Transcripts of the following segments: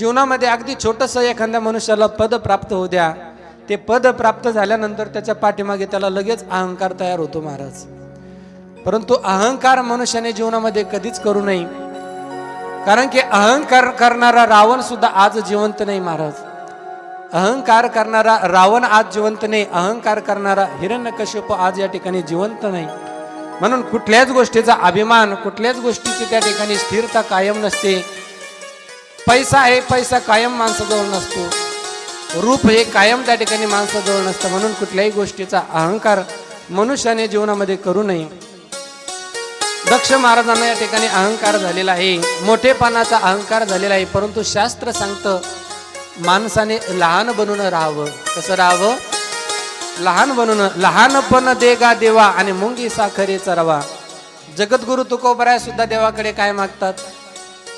जीवनामध्ये अगदी छोटंसं एखाद्या मनुष्याला पद प्राप्त होऊ द्या. ते पद प्राप्त झाल्यानंतर त्याच्या पाठीमागे त्याला लगेच अहंकार तयार होतो महाराज. परंतु अहंकार मनुष्याने जीवनामध्ये कधीच करू नये. कारण की अहंकार करणारा रावण सुद्धा आज जिवंत नाही महाराज. अहंकार करणारा रावण आज जिवंत नाही. अहंकार करणारा हिरण्यकश्यप आज या ठिकाणी जिवंत नाही. म्हणून कुठल्याच गोष्टीचा अभिमान कुठल्याच गोष्टीची त्या ठिकाणी स्थिरता कायम नसते. पैसा आहे पैसा कायम माणसाजवळ नसतो. रूप हे कायम त्या ठिकाणी माणसाजवळ नसतं. म्हणून कुठल्याही गोष्टीचा अहंकार मनुष्याने जीवनामध्ये करू नये. दक्ष महाराजांना या ठिकाणी अहंकार झालेला आहे. मोठेपणाचा अहंकार झालेला आहे. परंतु शास्त्र सांगतं माणसाने लहान बनून राहावं. कसं राहावं? लहान बनून लहानपण देगा देवा आणि मुंगी साखरेचा रवा. जगद्गुरु तुकोबराय सुद्धा देवाकडे काय मागतात?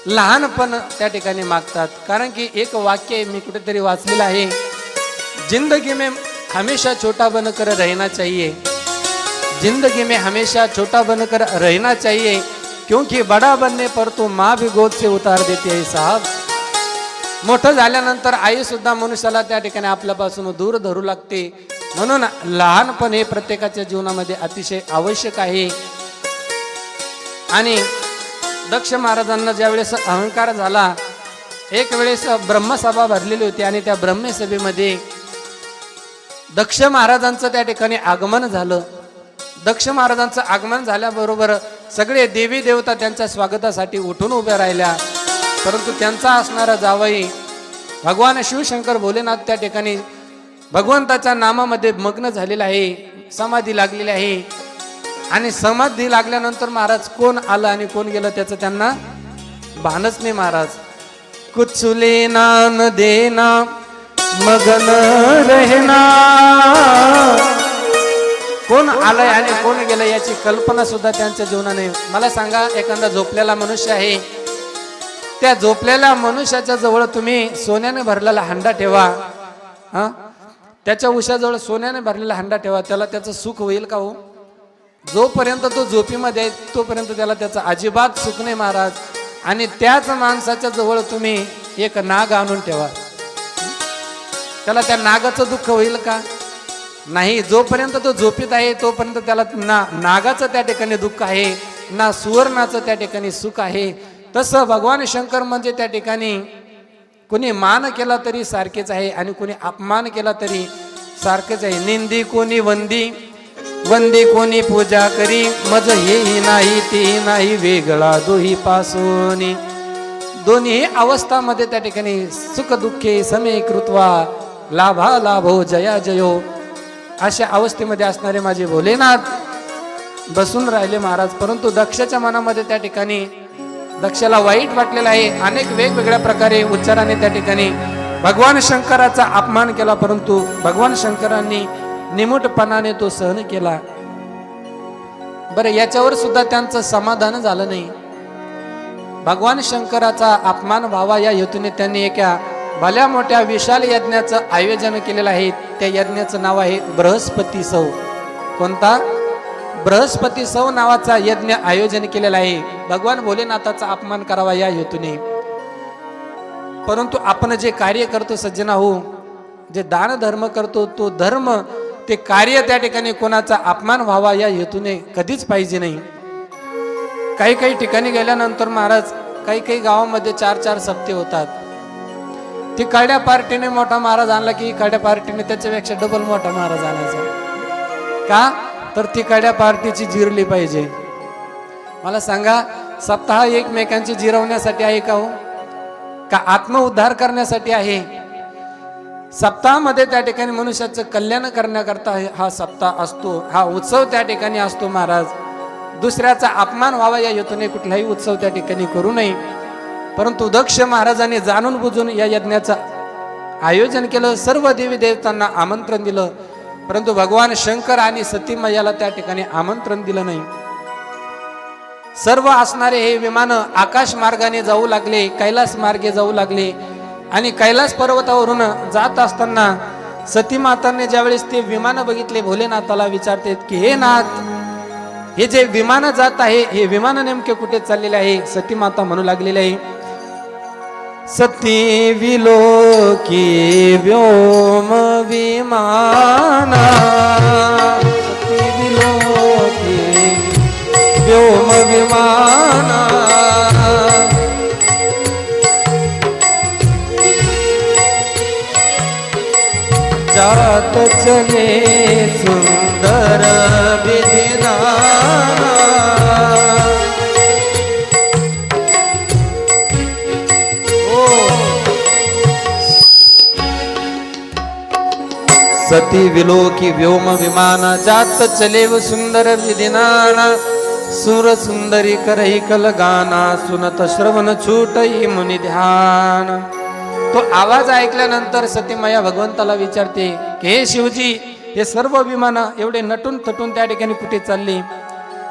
लहानपण त्या ठिकाणी मागतात. कारण की एक वाक्य मी कुठेतरी वाचलेलं आहे. जिंदगी में हमेशा छोटा बनकर रहना चाहिए. जिंदगी में हमेशा छोटा बनकर रहना चाहिए. क्योंकि बड़ा बनने पर तो माँ भी गोद से उतार देती है साहब. मोठं झाल्यानंतर आई सुद्धा मनुष्याला त्या ठिकाणी आपल्यापासून दूर धरू लागते. म्हणून लहानपण हे प्रत्येकाच्या जीवनामध्ये अतिशय आवश्यक आहे. आणि दक्ष महाराजांना ज्यावेळेस अहंकार झाला एक वेळेस ब्रह्मसभा भरलेली होती आणि त्या ब्रह्मसभेमध्ये दक्ष महाराजांचं त्या ठिकाणी आगमन झालं. दक्ष महाराजांचं आगमन झाल्याबरोबर सगळे देवी देवता त्यांच्या स्वागतासाठी उठून उभ्या राहिल्या. परंतु त्यांचा असणारा जावई भगवान शिवशंकर भोलेनाथ त्या ठिकाणी भगवंताच्या नामामध्ये मग्न झालेला आहे समाधी लागलेली आहे. आणि समाधी लागल्यानंतर महाराज कोण आलं आणि कोण गेलं त्याचं त्यांना भानच नाही महाराज. कुछ लेना न देना मगन रहना. कोण आलंय आणि कोण गेलं याची कल्पना सुद्धा त्यांच्या जीवनाने मला सांगा एखादा झोपलेला मनुष्य आहे. त्या झोपलेल्या मनुष्याच्या जवळ तुम्ही सोन्याने भरलेला हंडा ठेवा. हा? त्याच्या उशाजवळ सोन्याने भरलेला हंडा ठेवा. त्याला त्याचं सुख होईल का हो? जोपर्यंत तो झोपीमध्ये आहे तोपर्यंत त्याला त्याचा अजिबात सुख नाही महाराज. आणि त्याच माणसाच्या जवळ तुम्ही एक नाग आणून ठेवा. त्याला त्या नागाचं दुःख होईल का? नाही जोपर्यंत तो झोपीत आहे तोपर्यंत त्याला ना नागाचं त्या ठिकाणी दुःख आहे ना सुवर्णाचं त्या ठिकाणी सुख आहे. तसं भगवान शंकर म्हणजे त्या ठिकाणी कुणी मान केला तरी सारखेच आहे आणि कुणी अपमान केला तरी सारखेच आहे. निंदी कोणी वंदी? वंदी कोणी पूजा करी मज हेही नाही तेही नाही वेगळा दोही पासून. दोन्ही अवस्थामध्ये त्या ठिकाणी सुख दुःखे समे कृत्वा लाभा लाभो जया जयो. अशा अवस्थेमध्ये असणारे माझे भोलेनाथ बसून राहिले महाराज. परंतु दक्षच्या मनामध्ये त्या ठिकाणी दक्षला वाईट वाटलेलं आहे. अनेक वेगवेगळ्या प्रकारे उच्चाराने त्या ठिकाणी भगवान शंकराचा अपमान केला. परंतु भगवान शंकरांनी निमुटपणाने तो सहन केला. बरं याच्यावर सुद्धा त्यांचं समाधान झालं नाही. भगवान शंकराचा अपमान व्हावा या हेतूने त्यांनी एका भल्या मोठ्या विशाल यज्ञाचं आयोजन केलेलं आहे. त्या यज्ञाचं नाव आहे बृहस्पती सौ. कोणता? बृहस्पती सौ नावाचा यज्ञ आयोजन केलेला आहे. भगवान भोलेनाथाचा अपमान करावा या हेतूने. परंतु आपण जे कार्य करतो सज्जना हो जे दान धर्म करतो तो धर्म ते कार्य त्या ठिकाणी कोणाचा अपमान व्हावा या हेतूने कधीच पाहिजे नाही. काही काही ठिकाणी गेल्यानंतर महाराज काही काही गावामध्ये चार चार सप्ते होतात. ती कड्या पार्टीने मोठा महाराज आणला की कळड्या पार्टीने त्याच्यापेक्षा डबल मोठा महाराज आणायचा. का? तर ती कड्या पार्टीची जिरली पाहिजे. मला सांगा सप्ताह एकमेकांची जिरवण्यासाठी आहे का हो? का आत्मउद्धार करण्यासाठी आहे? सप्ताहामध्ये त्या ठिकाणी मनुष्याचं कल्याण करण्याकरता हा सप्ताह असतो हा उत्सव त्या ठिकाणी असतो महाराज. दुसऱ्याचा अपमान व्हावा या हेतूने कुठलाही उत्सव त्या ठिकाणी करू नये. परंतु दक्ष महाराजांनी जाणून बुजून या यज्ञाचं आयोजन केलं सर्व देवी देवतांना आमंत्रण दिलं. परंतु भगवान शंकर आणि सतीमयाला त्या ठिकाणी आमंत्रण दिलं नाही. सर्व असणारे हे विमान आकाश मार्गाने जाऊ लागले कैलास मार्गे जाऊ लागले. आणि कैलास पर्वतावरून जात असताना सती मातांनी ज्यावेळेस ते विमान बघितले भोलेनाथाला विचारते की हे नाथ हे जे विमान जात आहे हे विमान नेमके कुठे चाललेले आहे? सती माता म्हणू लागलेले आहे सती विलोकी व्योम विमाना सती विलोकी व्योम विमाना जात चले सुंदर विधिना ओ। सती विलोकी व्योम विमान जात चलेव सुंदर विधिनाना। सुर सुंदरी करही कलगाना सुनत श्रवण छूट मुनि ध्यान। तो आवाज ऐकल्यानंतर सतीमाया भगवंताला विचारते की हे शिवजी हे सर्व विमानं एवढे नटून थटून त्या ठिकाणी कुठे चालली?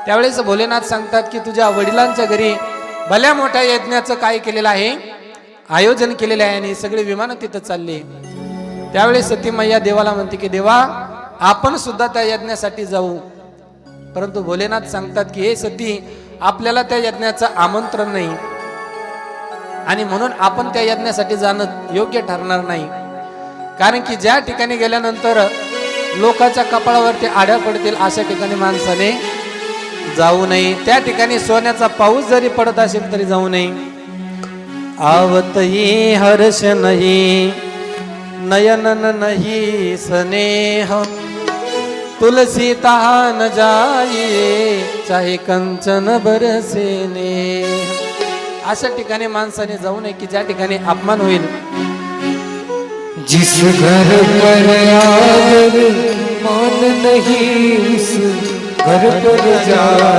त्यावेळेस भोलेनाथ सांगतात की तुझ्या वडिलांच्या घरी भल्या मोठ्या यज्ञाचं काय केलेलं आहे? आयोजन केलेलं आहे आणि सगळी विमानं तिथं चालली. त्यावेळेस सतीमय्या देवाला म्हणते की देवा आपण सुद्धा त्या यज्ञासाठी जाऊ. परंतु भोलेनाथ सांगतात की हे सती आपल्याला त्या यज्ञाचं आमंत्रण नाही. आणि म्हणून आपण त्या यज्ञासाठी जाणं योग्य ठरणार नाही. कारण की ज्या ठिकाणी गेल्यानंतर लोकांच्या कपाळावरती आड्या पडतील अशा ठिकाणी माणसाने जाऊ नये. त्या ठिकाणी सोन्याचा पाऊस जरी पडत असेल तरी जाऊ नये. आवतही हर्ष नाही नयनन नाही स्नेह. तुलसी तहान जाई चाहे कंचन बरसेने अशा ठिकाणी माणसाने जाऊ नये की ज्या ठिकाणी अपमान होईल. जिस घर पर आग मान नहीं उस घर पर जाना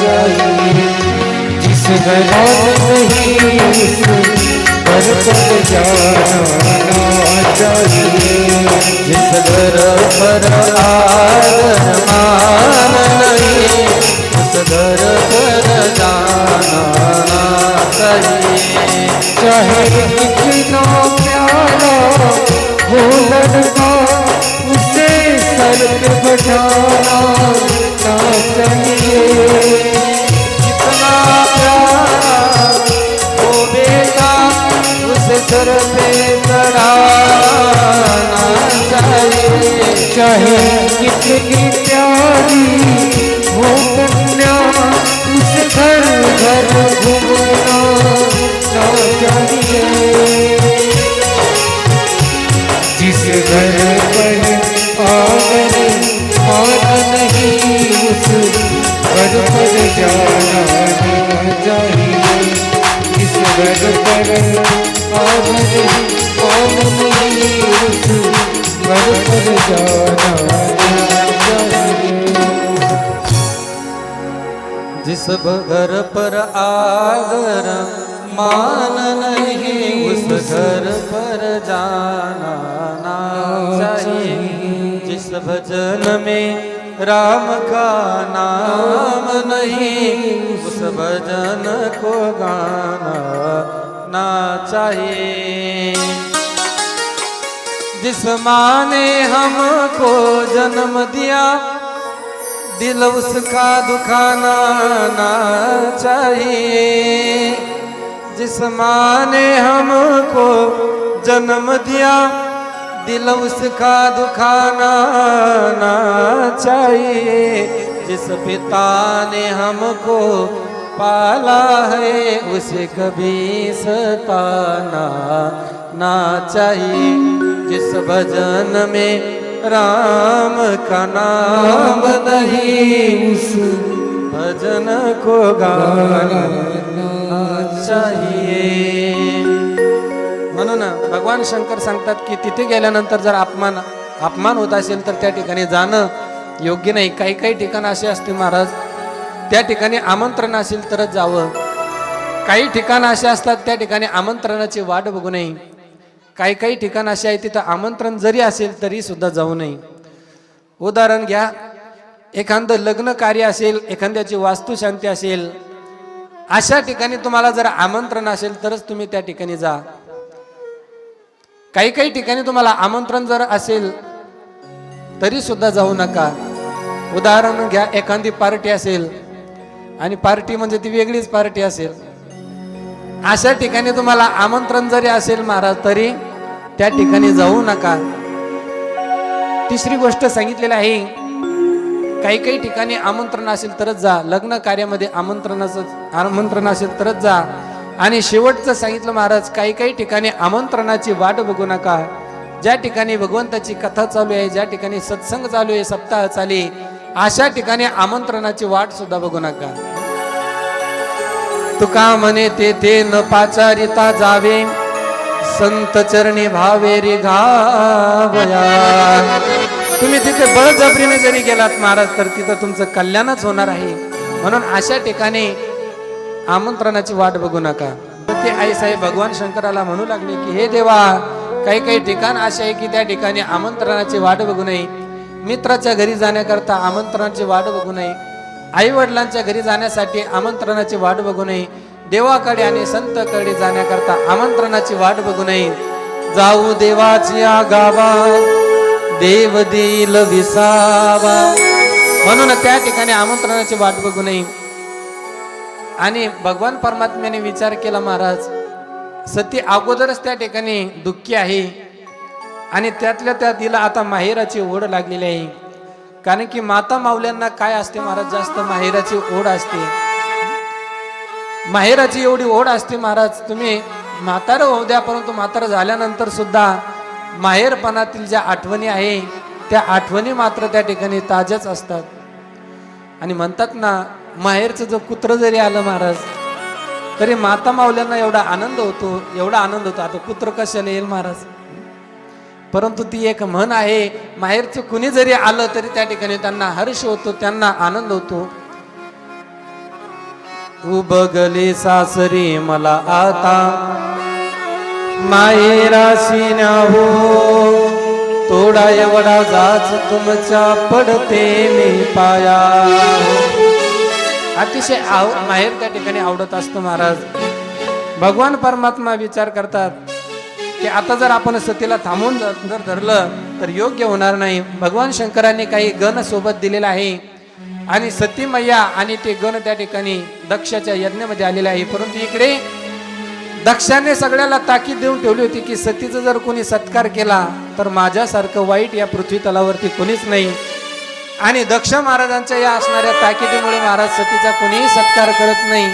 चाहिए। जिस घर नहीं उस घर पर जाना चाहिए जिस घर पर आदर नहीं उस घर पर जाना चाहिए चाहे कितना प्यार जिस घर पर आँगन मान नहीं, उस घर पर जाना चाहिए जिस घर पर आँगन मान नहीं, उस घर पर जाना जिस घर पर आगर मान नहीं, उस घर पर जाना नहीं जिस भजन में राम का नाम नहीं उस भजन को गाना ना चाहिए। जिस माँ ने हमको जन्म दिया दिल उसका दुखाना ना चाहिए। जिस माँ ने हमको जन्म दिया दिल उसका दुखाना ना चाहिए। जिस पिता ने हमको पाला है, उसे कभी सताना ना चाहिए। जिस भजन में राम का नाम नहीं, उस भजन को गाना चाहिए। म्हणून भगवान शंकर सांगतात की तिथे गेल्यानंतर जर अपमान अपमान होत असेल तर त्या ठिकाणी जाणं योग्य नाही. काही काही ठिकाण असे असते महाराज. त्या ठिकाणी आमंत्रण असेल तरच जावं. काही ठिकाणं असे असतात त्या ठिकाणी आमंत्रणाची वाट बघू नये. काही काही ठिकाण असे आहे तिथं आमंत्रण जरी असेल तरी सुद्धा जाऊ नये. उदाहरण घ्या. एखादं लग्न कार्य असेल एखाद्याची वास्तुशांती असेल अशा ठिकाणी तुम्हाला जर आमंत्रण असेल तरच तुम्ही त्या ठिकाणी जा. काही काही ठिकाणी तुम्हाला आमंत्रण जर असेल तरी सुद्धा जाऊ नका. उदाहरण घ्या एखादी पार्टी असेल आणि पार्टी म्हणजे ती वेगळीच पार्टी असेल. अशा ठिकाणी तुम्हाला आमंत्रण जरी असेल महाराज तरी त्या ठिकाणी जाऊ नका. तिसरी गोष्ट सांगितलेली आहे काही काही ठिकाणी आमंत्रण असेल तरच जा. लग्न कार्यामध्ये आमंत्रणाचं आमंत्रण असेल तरच जा. आणि शेवटचं सांगितलं महाराज काही काही ठिकाणी आमंत्रणाची वाट बघू नका. ज्या ठिकाणी भगवंताची कथा चालू आहे ज्या ठिकाणी सत्संग चालू आहे सप्ताह चाली अशा ठिकाणी आमंत्रणाची वाट सुद्धा बघू नका. तुका म्हणे तेथे न पाचारिता जावे संत चरणी भावे रे घावया. तुम्ही तिथे बळजबरीने जरी गेलात महाराज तर तिथं तुमचं कल्याणच होणार आहे. म्हणून अशा ठिकाणी आमंत्रणाची वाट बघू नका. ते आई भगवान शंकराला म्हणू लागले की हे देवा काही काही ठिकाण असे आहे की त्या ठिकाणी आमंत्रणाची वाट बघू नये. मित्राच्या घरी जाण्याकरता आमंत्रणाची वाट बघू नये. आई वडिलांच्या घरी जाण्यासाठी आमंत्रणाची वाट बघू नये. देवाकडे आणि संतकडे जाण्याकरता आमंत्रणाची वाट बघू नये. जाऊ देवाची गावा देव देईल विसावा. म्हणून त्या ठिकाणी आमंत्रणाची वाट बघू नये. आणि भगवान परमात्म्याने विचार केला महाराज सती अगोदरच त्या ठिकाणी दुःखी आहे आणि त्यातल्या त्या तिला आता माहेराची ओढ लागलेली आहे. कारण की माता माऊल्यांना काय असते महाराज? जास्त माहेराची ओढ असते. माहेराची एवढी ओढ असते महाराज तुम्ही म्हातारं होऊ द्या परंतु म्हातारं झाल्यानंतर सुद्धा माहेरपणातील ज्या आठवणी आहे त्या आठवणी मात्र त्या ठिकाणी ताज्याच असतात. आणि म्हणतात ना माहेरचं जो कुत्र जरी आलं महाराज तरी माता माऊल्यांना एवढा आनंद होतो एवढा आनंद होतो. आता कुत्र कशाला येईल महाराज? परंतु ती एक म्हण आहे माहेरचं कुणी जरी आलं तरी त्या ठिकाणी त्यांना हर्ष होतो त्यांना आनंद होतो. उबगले सासरी मला आता माहेराशी हो तोडा एवढा जाच तुमच्या पडते मी पाया. अतिशय आव माहेर त्या ठिकाणी आवडत असतो महाराज. भगवान परमात्मा विचार करतात की आता जर आपण सतीला थांबून जर जर धरलं तर योग्य होणार नाही. भगवान शंकरांनी काही गण सोबत दिलेला आहे. आणि सती मैया आणि ते गण त्या ठिकाणी दक्षाच्या यज्ञामध्ये आलेले आहे. परंतु इकडे दक्षाने सगळ्याला ताकीद देऊन ठेवली होती की सतीचा जर कोणी सत्कार केला तर माझ्यासारखं वाईट या पृथ्वी तलावरती कोणीच नाही. आणि दक्ष महाराजांच्या या असणाऱ्या ताकिदीमुळे महाराज सतीचा कोणीही सत्कार करत नाही.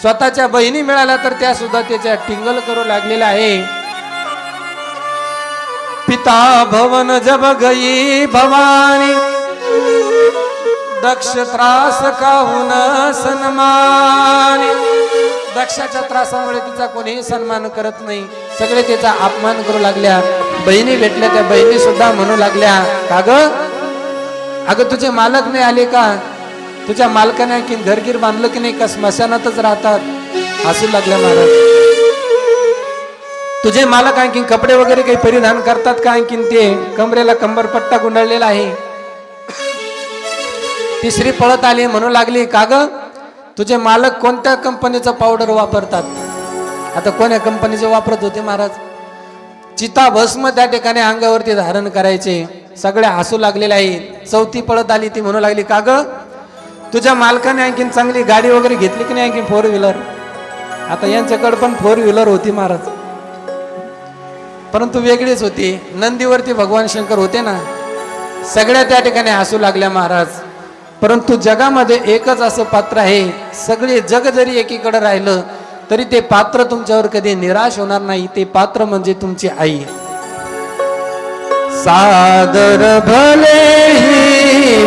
स्वतःच्या बहिणी मिळाल्या तर त्या सुद्धा त्याच्या टिंगल करू लागलेल्या आहे. पिता भवन जब गई भवानी दक्ष त्रास काहून सन्मान. दक्षाच्या त्रासामुळे तिचा कोणीही सन्मान करत नाही. सगळे तिचा अपमान करू लागल्या. बहिणी भेटल्या त्या बहिणी सुद्धा म्हणू लागल्या का अगं तुझे मालक नाही आले का? तुझ्या मालकाने की घरगीर बांधलं की नाही का? स्मशानातच राहतात. हसू लागल्या महाराज. तुझे मालक आणखीन कपडे वगैरे काही परिधान करतात का आणखीन ते? कमरेला कंबरपट्टा गुंडाळलेला आहे. तिसरी पळत आली म्हणू लागली का ग? तुझे मालक कोणत्या कंपनीचं पावडर वापरतात? आता कोण्या कंपनीचे वापरत होते महाराज? चिता भस्म त्या ठिकाणी अंगावरती धारण करायचे. सगळे हसू लागलेले आहेत. चौथी पळत आली ती म्हणू लागली का ग? तुझ्या मालकाने आणखीन चांगली गाडी वगैरे घेतली की नाही आणखीन फोर व्हीलर आता यांच्याकडे पण फोर व्हीलर होती महाराज. परंतु वेगळीच होती. नंदीवरती भगवान शंकर होते ना. सगळ्या त्या ठिकाणी हसू लागल्या महाराज. परंतु जगामध्ये एकच असं पात्र आहे. सगळे जग जरी एकीकडे राहिलं तरी ते पात्र तुमच्यावर कधी निराश होणार नाही. ते पात्र म्हणजे तुमची आई. सादर भले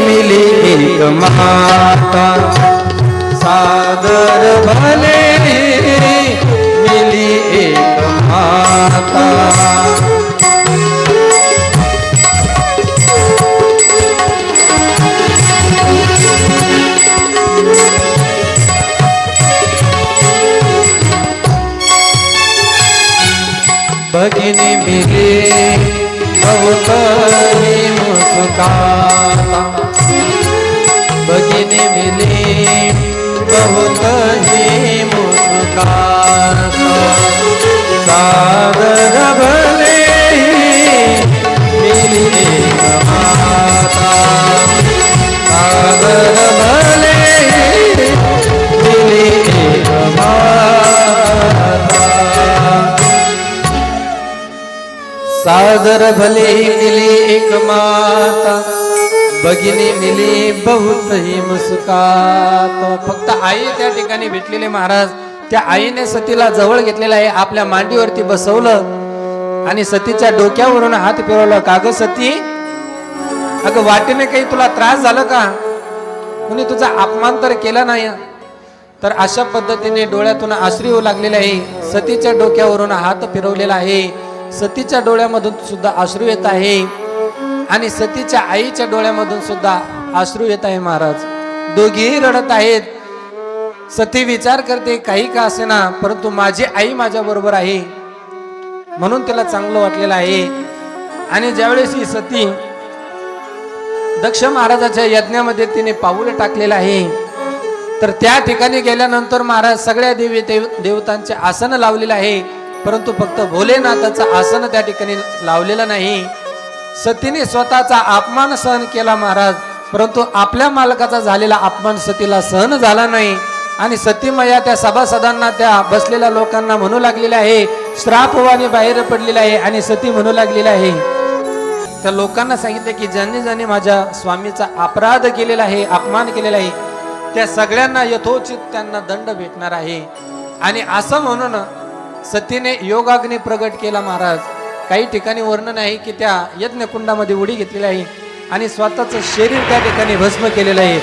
मिली एक माता. सादर भले मिली एक माता. मिले बहुत मुस्काता भगिनी मिले बहुत मुस्काता सागर भले मिले माता सागर भले मिले माता सादर भले मिली एक माता भगिनी मिली बहुत ही मुस्कात. फक्त आई त्या ठिकाणी भेटलेले महाराज त्या आईने सतीला जवळ घेतलेलं आहे आपल्या मांडीवरती बसवलं आणि सतीच्या डोक्यावरून हात फिरवला. ग सती? अगं वाटेने काही तुला त्रास झाला का? कुणी तुझा अपमान तर केला नाही. तर अशा पद्धतीने डोळ्यातून आश्री होऊ लागलेले आहे. सतीच्या डोक्यावरून हात फिरवलेला आहे. सतीच्या डोळ्यामधून सुद्धा अश्रू येत आहे. आणि सतीच्या आईच्या डोळ्यामधून सुद्धा अश्रू येत आहे महाराज. दोघेही रडत आहेत. सती विचार करते काही का असेना परंतु माझी आई माझ्या बरोबर आहे. म्हणून तिला चांगलं वाटलेलं आहे. आणि ज्यावेळेस ही सती दक्ष महाराजाच्या यज्ञामध्ये तिने पाऊल टाकलेलं आहे तर त्या ठिकाणी गेल्यानंतर महाराज सगळ्या देवी देव देवतांचे आसन लावलेलं आहे. परंतु फक्त भोलेनाथाचं आसन त्या ठिकाणी लावलेलं नाही. सतीने स्वतःचा अपमान सहन केला महाराज. परंतु आपल्या मालकाचा झालेला अपमान सतीला सहन झाला नाही. आणि सतीमया त्या सभासदांना त्या बसलेल्या लोकांना म्हणू लागलेल्या आहे श्रापवाने बाहेर पडलेला आहे आणि सती म्हणू लागलेला आहे. त्या लोकांना सांगितले की ज्यांनी ज्यांनी माझ्या स्वामीचा अपराध केलेला आहे अपमान केलेला आहे त्या सगळ्यांना यथोचित त्यांना दंड भेटणार आहे. आणि असं म्हणून सतीने योगाग्नी प्रगट केला महाराज. काही ठिकाणी वर्णन आहे की त्या यज्ञकुंडामध्ये उडी घेतलेली आहे आणि स्वतःचं शरीर त्या ठिकाणी भस्म केलेलं आहे.